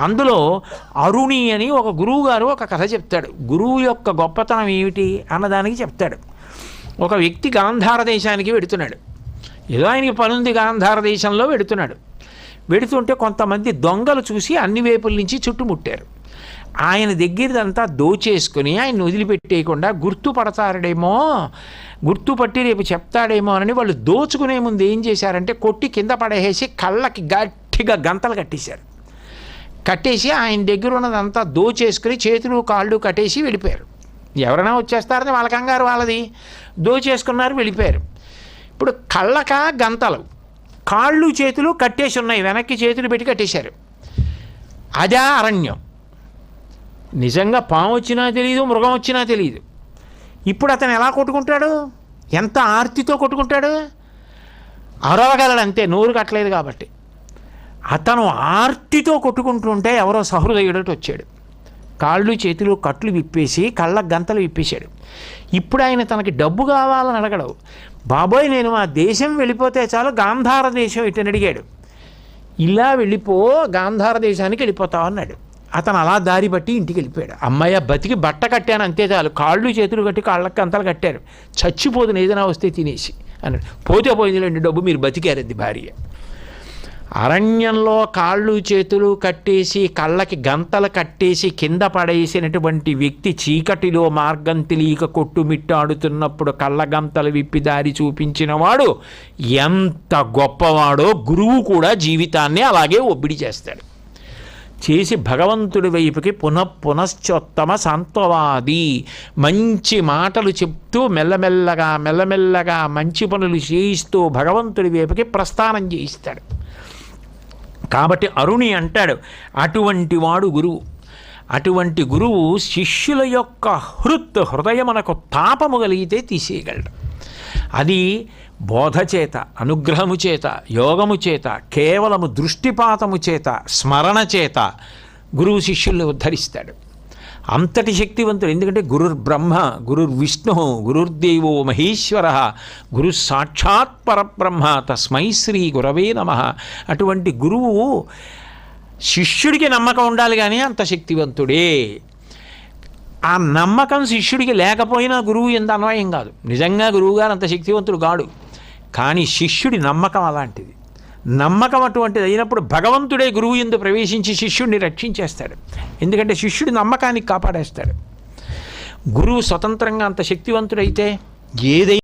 అందులో అరుణి అని ఒక గురువు గారు ఒక కథ చెప్తాడు. గురువు యొక్క గొప్పతనం ఏమిటి అన్నదానికి చెప్తాడు. ఒక వ్యక్తి గాంధార దేశానికి వెడుతున్నాడు. ఏదో ఆయనకి పనుంది గాంధార దేశంలో వెడుతున్నాడు. వెడుతుంటే కొంతమంది దొంగలు చూసి అన్ని వైపుల నుంచి చుట్టుముట్టారు. ఆయన దగ్గరదంతా దోచేసుకుని ఆయన వదిలిపెట్టేయకుండా గుర్తుపడతాడేమో గుర్తుపట్టి రేపు చెప్తాడేమో అని వాళ్ళు దోచుకునే ముందు ఏం చేశారంటే కొట్టి కింద పడేసి కళ్ళకి గట్టిగా గంతలు కట్టేశారు. కట్టేసి ఆయన దగ్గర ఉన్నదంతా దోచేసుకుని చేతులు కాళ్ళు కట్టేసి వెళ్ళిపోయారు. ఎవరైనా వచ్చేస్తారని వాళ్ళ కంగారు వాళ్ళది. దోచేసుకున్నారు వెళ్ళిపోయారు. ఇప్పుడు కళ్ళక గంతలు కాళ్ళు చేతులు కట్టేసి ఉన్నాయి వెనక్కి చేతులు పెట్టి కట్టేశారు. అదే అరణ్యం. నిజంగా పాము వచ్చినా తెలియదు మృగం వచ్చినా తెలియదు ఇప్పుడు అతను ఎలా కొట్టుకుంటాడు? ఎంత ఆర్తితో కొట్టుకుంటాడు? అరవగలడు అంతే నోరు కట్టలేదు కాబట్టి. అతను ఆర్తితో కొట్టుకుంటుంటే ఎవరో సహృదయుడటి వచ్చాడు. కాళ్ళు చేతులు కట్లు విప్పేసి కళ్ళ గంతలు విప్పేశాడు. ఇప్పుడు ఆయన తనకి డబ్బు కావాలని అడగడు. బాబోయ్ నేను ఆ దేశం వెళ్ళిపోతే చాలు గాంధార దేశం ఇటని అడిగాడు. ఇలా వెళ్ళిపో గాంధార దేశానికి వెళ్ళిపోతావు అన్నాడు. అతను అలా దారి బట్టి ఇంటికి వెళ్ళిపోయాడు. అమ్మాయి బతికి బట్ట కట్టాను అంతే చాలు. కాళ్ళు చేతులు కట్టి కాళ్ళకి అంతలు కట్టారు. చచ్చిపోదు ఏదైనా వస్తే తినేసి అన్నాడు. పోతే పోయిందిలేండి డబ్బు మీరు బతికారది భార్య. అరణ్యంలో కాళ్ళు చేతులు కట్టేసి కళ్ళకి గంతలు కట్టేసి కింద పడేసినటువంటి వ్యక్తి చీకటిలో మార్గం తెలియక కొట్టుమిట్టాడుతున్నప్పుడు కళ్ళ గంతలు విప్పి దారి చూపించినవాడు ఎంత గొప్పవాడో గురువు కూడా జీవితాన్ని అలాగే ఒబ్బిడి చేస్తాడు. చేసి భగవంతుడి వైపుకి పునః పునశ్చోత్తమ సాంత్వవాది మంచి మాటలు చెప్తూ మెల్లమెల్లగా మెల్లమెల్లగా మంచి పనులు చేయిస్తూ భగవంతుడి వైపుకి ప్రస్థానం చేయిస్తాడు. కాబట్టి అరుణి అంటాడు అటువంటి వాడు గురువు. అటువంటి గురువు శిష్యుల యొక్క హృత్ హృదయమునకు తాపము కలిగితే తీసేయగలడు. అది బోధ చేత అనుగ్రహము చేత యోగము చేత కేవలము దృష్టిపాతము చేత స్మరణ చేత గురువు శిష్యుల్ని ఉద్ధరిస్తాడు. అంతటి శక్తివంతుడు. ఎందుకంటే గురుర్ బ్రహ్మ గురుర్ విష్ణు గురుర్దేవో మహేశ్వర గురు సాక్షాత్ పరబ్రహ్మ తస్మై శ్రీ గురవే నమ. అటువంటి గురువు శిష్యుడికి నమ్మకం ఉండాలి కానీ అంత శక్తివంతుడే. ఆ నమ్మకం శిష్యుడికి లేకపోయినా గురువు ఎంత అన్వయం కాదు. నిజంగా గురువుగారు అంత శక్తివంతుడు కాడు. కానీ శిష్యుడి నమ్మకం అలాంటిది. నమ్మకం అటువంటిది అయినప్పుడు భగవంతుడే గురువు ఎందు ప్రవేశించి శిష్యుడిని రక్షించేస్తాడు. ఎందుకంటే శిష్యుడి నమ్మకానికి కాపాడేస్తాడు. గురువు స్వతంత్రంగా అంత శక్తివంతుడైతే ఏదైనా